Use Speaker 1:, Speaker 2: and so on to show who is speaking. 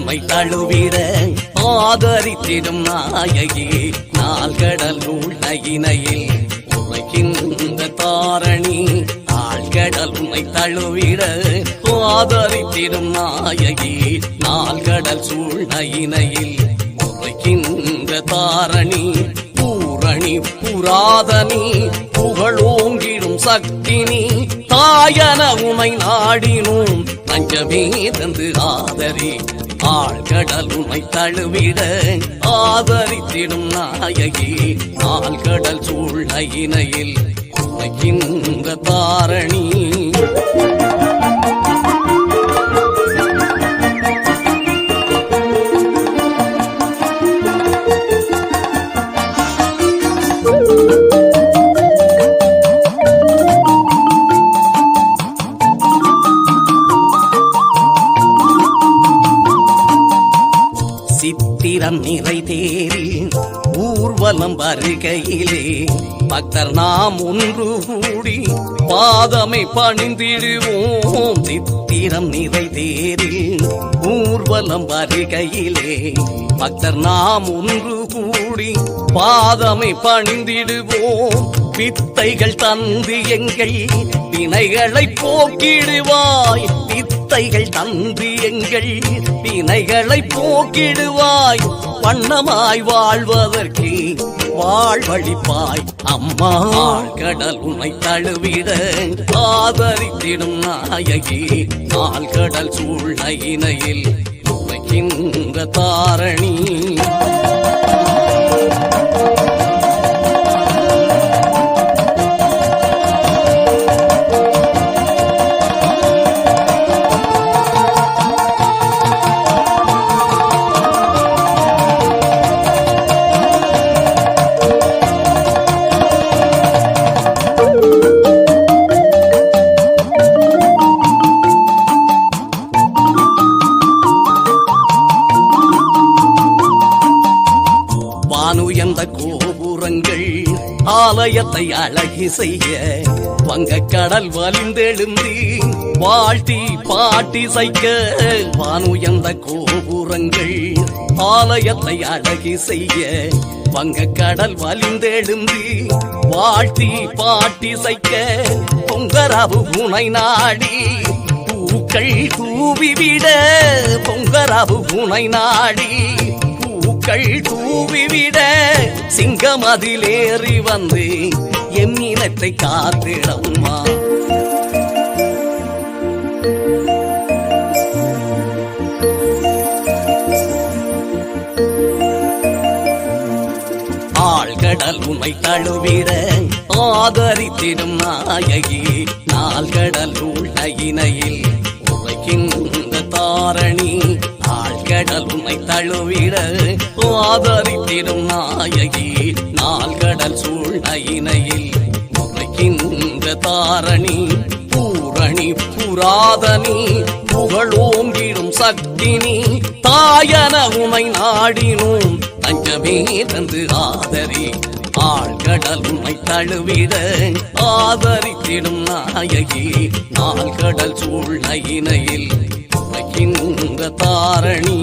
Speaker 1: நாள்கடல் உமை தழுவிட ஆதரித்திடும் நாயகி. நாள்கடல் இணையில் உமைக்கின்ற தாரணி. ஆழ்கடல் உமை தழுவிட ஆதரித்திடும் நாயகி. நாள்கடல் இணையில் உரைக்கின்ற தாரணி. பூரணி புராதனி புகழோங்கிடும் சக்தினி. தாயன உமை நாடினோம் தஞ்சமே தந்து ஆதரி. ஆழ்கடல் உமை தழுவிட ஆதரித்திடும் நாயகி. ஆழ்கடல் சூழ்நயினையில் இந்த தாரணி. தன்னிறை தேரில் ஊர்வலம் வருகையிலே பக்தர் நாம் ஒன்று கூடி பாதமை பணிந்திடுவோம். சித்திரம் நிறை தேரில் ஊர்வலம் வருகையிலே பக்தர் நாம் ஒன்று கூடி பாதமை பணிந்திடுவோம். பித்தைகள் தந்து எங்கள் வினைகளை போக்கிடுவாய். பித்த வித்தைகள் தந்து எங்கள் வினைகளை போக்கிடுவாய். வண்ணமாய் வாழ்வதற்கு வாழ்வழிப்பாய். அம்மா கடல் உமை தழுவிட ஆதரித்திடும் நாயகி. கடல் சூழ்நிலையில் உமைக்கின்ற தாரணி. கோபுரங்கள் ஆலயத்தை அழகி செய்ய வங்க கடல் வலிந்தெழுந்தி வாழ்த்தி பாட்டி சைக்க வானுயர்ந்த கோபுரங்கள் ஆலயத்தை அழகி செய்ய வங்க கடல் வலிந்தெழுந்தி வாழ்த்தி பாட்டி சைக்க பொங்கராவு புனை நாடி பூக்கள் தூவிவிட பொங்கராவு புனை நாடி பூக்கள் தூவிவிட சிங்கம் அதிலேறி வந்து என் இனத்தை காத்திடம்மா ஆழ்கடல் உமை தழுவிட ஆதரித்திடும் நாயகி நாள்கடல் உள்ள இணையில் உலகின் தாரணி கடல் உன்னை தழுவிட ஆதரித்திடும் நாயகி நாள் கடல் சூழ்நயினையில் முறைக்கின்ற தாரணி பூரணி புராதனி புகழோங்கிடும் சக்தினி தாயன உமை நாடினும் தஞ்சமே தந்து ஆதரி. ஆழ்கடல் உமை தழுவிட ஆதரித்திடும் நாயகி நாள்கடல் சூழ்நயினையில் இன்ப தாரணி